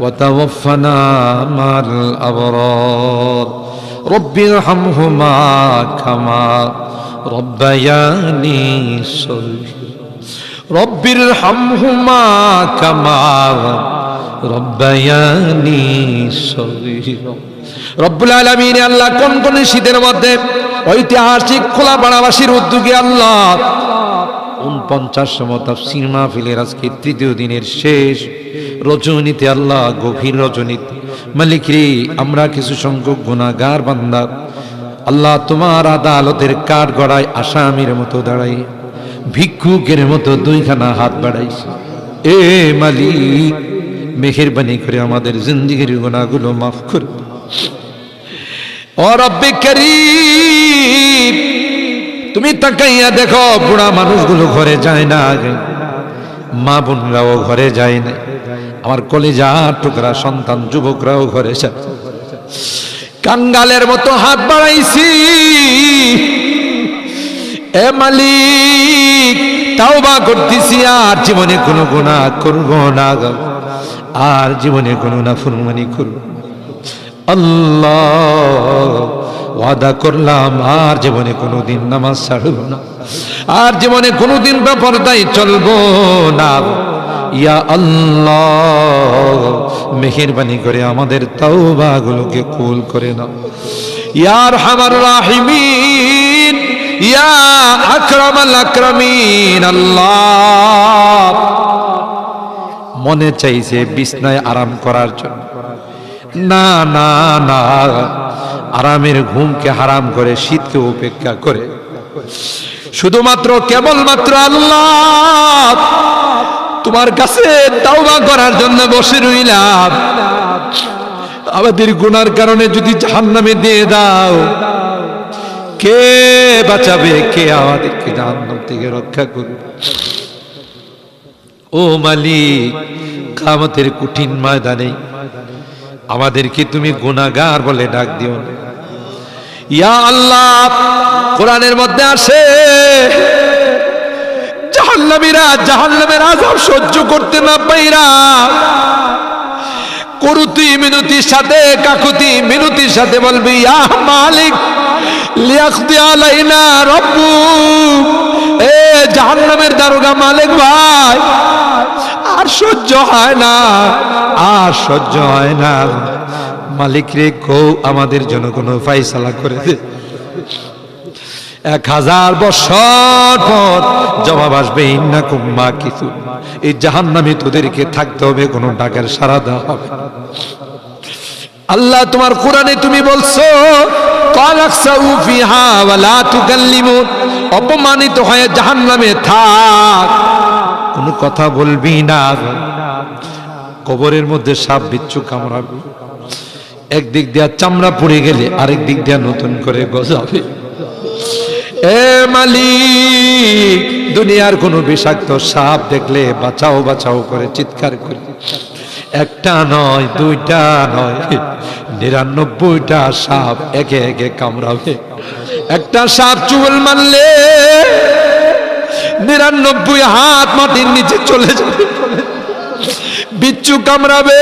وتوفنا مع الأبرار رب ارحمهما كما ربياني صغيرا رب ارحمهما كما ربياني صغيرا রব্বুল আলমিন আল্লাহ কোন কোন শীতের মধ্যে ঐতিহাসিক খোলা বাড়াবাসীর উদ্যোগে আল্লাহ উনপঞ্চাশতম তাফসির মাহফিলের আজকে তৃতীয় দিনের শেষ রজনীতে, আল্লাহ গভীর রজনীতে। মালিক রে আমরা কিছু সংখ্যক গুণাগার বান্দা। আল্লাহ তোমার আদালতের কাঠ গড়ায় আসামির মতো দাঁড়াই, ভিক্ষুকের মতো দুইখানা হাত বাড়াইছে। এ মালিক, মেহেরবানি করে আমাদের জিন্দিগির গুণাগুলো মাফ করে। তুমি তাকাইয়া দেখো, বুড়া মানুষগুলো ঘরে যায় না মা বোনরাও ঘরে যায় না আমার কলেজা টুকরা সন্তান যুবকরাও ঘরে কাঙ্গালের মতো হাত বাড়াইছি। এ মালিক, তাওবা করতেছি, আর জীবনে কোনো গুনাহ করব না। আর জীবনে কোনো না ফুরমানি করব আল্লাহ, ওয়াদা করলাম, আর জীবনে কোনোদিন নামাজ ছাড়ব না। আর জীবনে কোনো কোনোদিন বেপরদাই চলবো না ইয়া আল্লাহ, মেহেরবানি করে আমাদের তাওবাগুলোকে কুল করে নাও। ইয়ার হামার রাহিমিন, ইয়া আকরামাল আকরামিন, আল্লাহ। মনে চাইছে বিছনায় আরাম করার জন্য। না না না, আরামের ঘুমকে হারাম করে, শীতকে উপেক্ষা করে। শুধুমাত্র কেবলমাত্র আল্লাহ। তোমার কাছে তাওবা করার জন্য বসে রইলাম। আমাদের গুনার কারণে যদি জাহান্নামে দিয়ে দাও, কে বাঁচাবে? কে আমাদেরকে জাহান্নাম থেকে রক্ষা করবে? ও মালিক, কামতের কঠিন ময়দানে আমাদেরকে তুমি গুনাহগার বলে ডাক দিও ইয়া আল্লাহ, কোরআনের মধ্যে আসে জাহান্নামীরা, জাহান্নামের আযাব সহ্য করতে না পাইরা করুতি মিনতির সাথে, কাকুতি মিনতির সাথে বলবি ইয়া মালিক আলাইনা রব্বু এ জাহান্নামের দারোগা মালিক ভাই, আর সহ্য হয় না, আর সহ্য হয় না। মালিক রে কৌ, আমাদের জন্য কোনো ফাইসালা করে দে। এক হাজার বছর পর জবাব আসবে ইন্না কুম্মা কিছু এই জাহান্নামে তোদেরকে থাকতে হবে, কোনো ডাকের সারা দেওয়া হবে আল্লাহ তোমার কোরআনে তুমি বলছো অপমানিত হয়ে জাহান্নামে থাক। কোনো কথা বলবি না। কবরের মধ্যে সাপ বিচ্ছু কামড়াবে। একদিক দিয়া চামড়া পড়ে গেলে আরেক দিক দিয়া নতুন করে গজাবে। এ মালিক, দুনিয়ার কোনো বিষাক্ত সাপ দেখলে বাঁচাও বাঁচাও করে, চিৎকার করে। একটা নয়, দুইটা নয়, নিরানব্বইটা সাপ একে একে কামড়াবে। একটা সাপ চুল মারলে নিরানব্বই হাত মাটির নিচে চলে যাবে। বিচ্ছু কামড়াবে।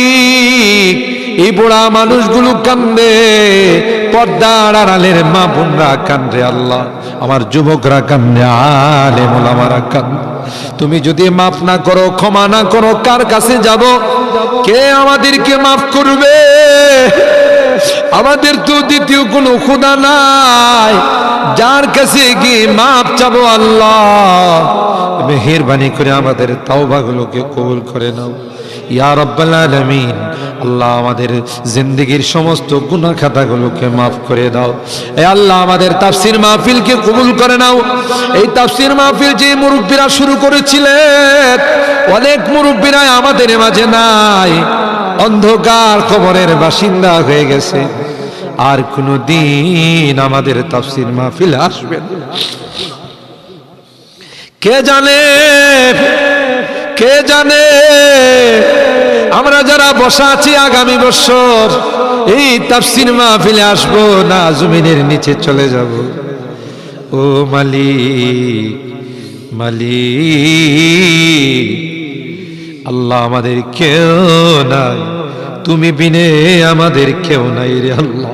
এই বুড়া মানুষগুলো কান্দে, পর্দার আড়ালের মা বোনরা কান্দে, আল্লাহ, আমার যুবকরা কান্দে, আলে মোলামারা কান্দে। তুমি যদি মাফ না করো, ক্ষমা না করো, কার কাছে যাব? কে আমাদেরকে মাফ করবে? আমাদের তো দ্বিতীয় কোনো খুদা নাই। যার কাছে গিয়ে মাপ চাবো আল্লাহ। মেহেরবানি করে আমাদের তাওবাগুলোকে কবুল করে নাও। ইয়া রব্বাল আল্লাহ আমাদের জিন্দগির সমস্ত গুনাহ খাতাগুলোকে মাফ করে দাও। এ আল্লাহ আমাদের তাফসির মাহফিলকে কবুল করে নাও। এই তাফসির মাহফিল যে মুরব্বীরা শুরু করেছিলেন, অনেক মুরব্বীরা আমাদের মাঝে নাই। অন্ধকার কবরের বাসিন্দা হয়ে গেছে। আর কোনো দিন আমাদের তাফসির মাহফিল আসবে না। কে জানে? কে জানে? আমরা যারা বসা আছি আগামী বছর, এই তাফসির মাহফিলে আসব না, জমিনের নিচে চলে যাব। ও মালিক মালিক, আল্লাহ আমাদের কেউ নাই, তুমি বিনে আমাদের কেউ নাই রে আল্লাহ।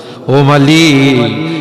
ও মালিক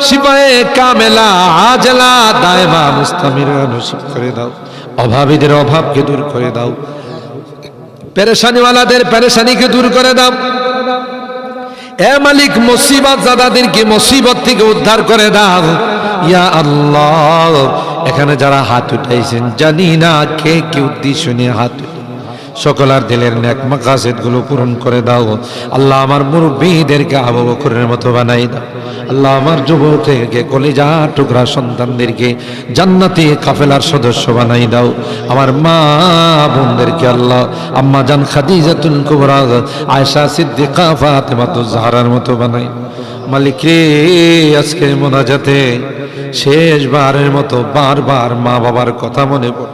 শিফায়ে কামেলা, আজলা, দায়মা মুস্তামিরা নসিব করে দাও। অভাবীদের অভাবকে দূর করে দাও। পেরেশানিওয়ালাদের পেরেশানিকে দূর করে দাও। এ মালিক মুসিবত জাদাদেরকে মুসিবত থেকে উদ্ধার করে দাও। ইয়া আল্লাহ, এখানে যারা হাত উঠাইছেন, জানি না কে কি উদ্দেশ্য নিয়ে হাত উঠাই- সকল আর দিলের ন্যাক মাকাসেদগুলো পূরণ করে দাও। আল্লাহ আমার মুরব্বীদেরকে আবু বকরের মতো বানাই দাও। আল্লাহ আমার যুবককে কলিজা টুকরা সন্তানদেরকে জান্নাতি কাফেলার সদস্য বানাই দাও। আমার মা বোনদেরকে আল্লাহ আম্মা জান খাদিজাতুল কুবরা, আয়েশা সিদ্দিকা ফাতেমাতুজ জাহরার মতো বানাই মালিক রে, আজকের মোনাজাতে শেষবারের মতো বারবার মা বাবার কথা মনে পড়ত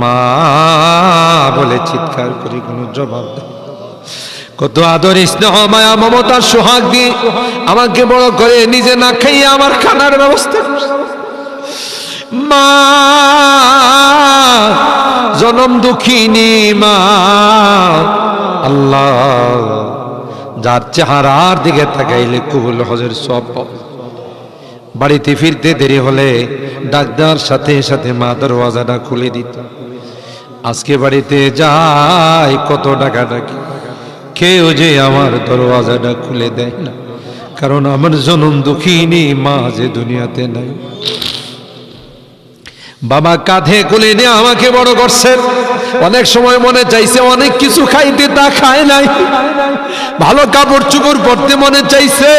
মা বলে চিৎকার করি কোনো জবাব দেয় কত আদর স্নেহ, মায়া, মমতার সোহাগ দিয়ে আমাকে বড় করে নিজে না খাইয়ে আমার খানার ব্যবস্থা। মা, জনম দুঃখিনী মা, আল্লাহ, যার চেহারার দিকে তাকাইলে কবুল হজের সব। বাড়িতে ফিরতে দেরি হলে ডাক্তার সাথে সাথে মা দরওয়াজাটা খুলে দিত। আজকে বাড়িতে যাই, কত টাকা ডাকি কেউ যে আমার দরওয়াজাটা খুলে দেয় না। কারণ আমার জনম দুঃখিনী মা যে দুনিয়াতে নাই। বাবা কাঁধে কোলে নিয়ে আমাকে বড় করছেন অনেক সময় মনে চাইছে, অনেক কিছু খাইতে তা খায় নাই। ভালো কাপড় চুপড় পরতে মনে চাইছে,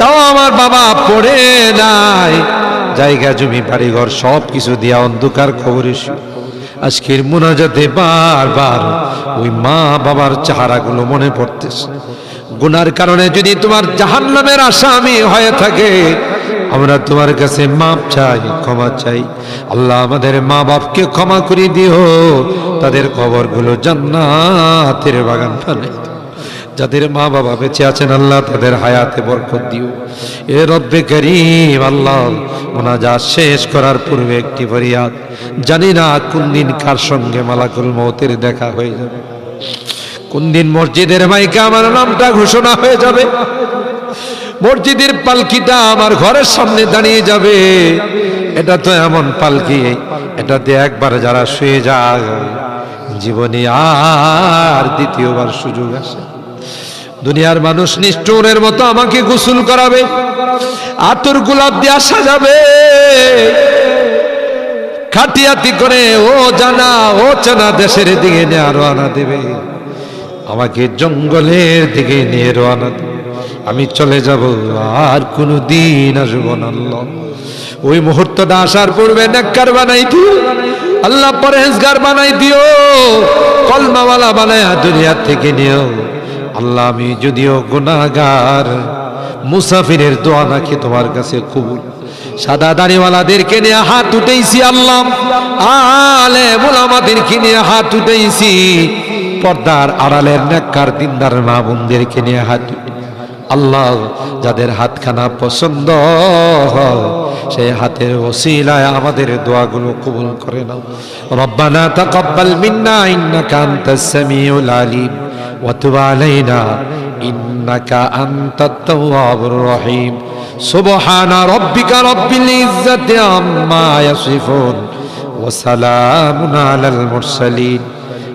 তাও আমার বাবা পড়ে নাই। জায়গা, জমি, বাড়িঘর, সব কিছু দিয়া অন্ধকার খবরে আজকের মোনাজাতে বারবার ওই মা বাবার চেহারাগুলো মনে পড়তেছে। গুনার কারণে যদি তোমার জাহান্নামের আসামি হয়ে থাকে আমরা তোমার কাছে মাপ চাই, ক্ষমা চাই। আল্লাহ আমাদের মা বাপকে ক্ষমা করে দিও। তাদের কবরগুলো জান্নাতের বাগান দিও। যাদের মা বাবা বেঁচে আছেন, আল্লাহ তাদের হায়াতে বরকত দিও। এ রব্বে করিম, আল্লাহ মোনাজাত শেষ করার পূর্বে একটি ফরিয়াদ। জানি না কোন দিন কার সঙ্গে মালাকুল মৌতের দেখা হয়ে যাবে। কোন দিন মসজিদের মাইকে আমার নামটা ঘোষণা হয়ে যাবে। মসজিদের পালকিটা আমার ঘরের সামনে দাঁড়িয়ে যাবে। এটা তো এমন পালকি এটাতে একবার যারা শুয়ে যায়, জীবনে আর দ্বিতীয়বার সুযোগ আসে। দুনিয়ার মানুষ নিষ্ঠুরের মতো আমাকে গোসল করাবে, আতর গোলাপ দিয়া সাজাবে। খাটিয়াতি করে ও জানা, ও চেনা দেশের দিকে নিয়ে রওনা দেবে। আমাকে জঙ্গলের দিকে নিয়ে রওনা আমি চলে যাব আর কোনো দিন আসব না ওই মুহূর্তটা আসার পূর্বে নেককার বানাই দিও। আল্লাহ পরেজগার বানাই দিও। কলমাওয়ালা বানায় দুনিয়া থেকে নিও। আল্লাহ, আমি যদিও গুনাহগার, মুসাফিরের দোয়া নাকি তোমার কাছে কবুল। সাদা দাড়িওয়ালাদেরকে নিয়ে হাত উঠেছি আল্লাহ। আলে মোলামাদেরকে নিয়ে হাত উঠেছি পর্দার আড়ালের নেককার দিনদার মা বোনদেরকে নিয়ে হাত আল্লাহ যাদের হাতখানা পছন্দ হয়, সেই হাতের ওসিলায় আমাদের দোয়াগুলো কবুল করে নাও। রব্বানা তাকাব্বাল মিন্না ইন্নাকা আনতাস সামিউল আলিম ওয়া তুব আলাইনা ইন্নাকা আনতাত তাওয়াবুর রহিম। সুবহানা রাব্বিকা রাব্বিল ইজ্জাতি আম্মা ইয়াসিফুন ওয়া সালামুন আলাল মুরসালিন।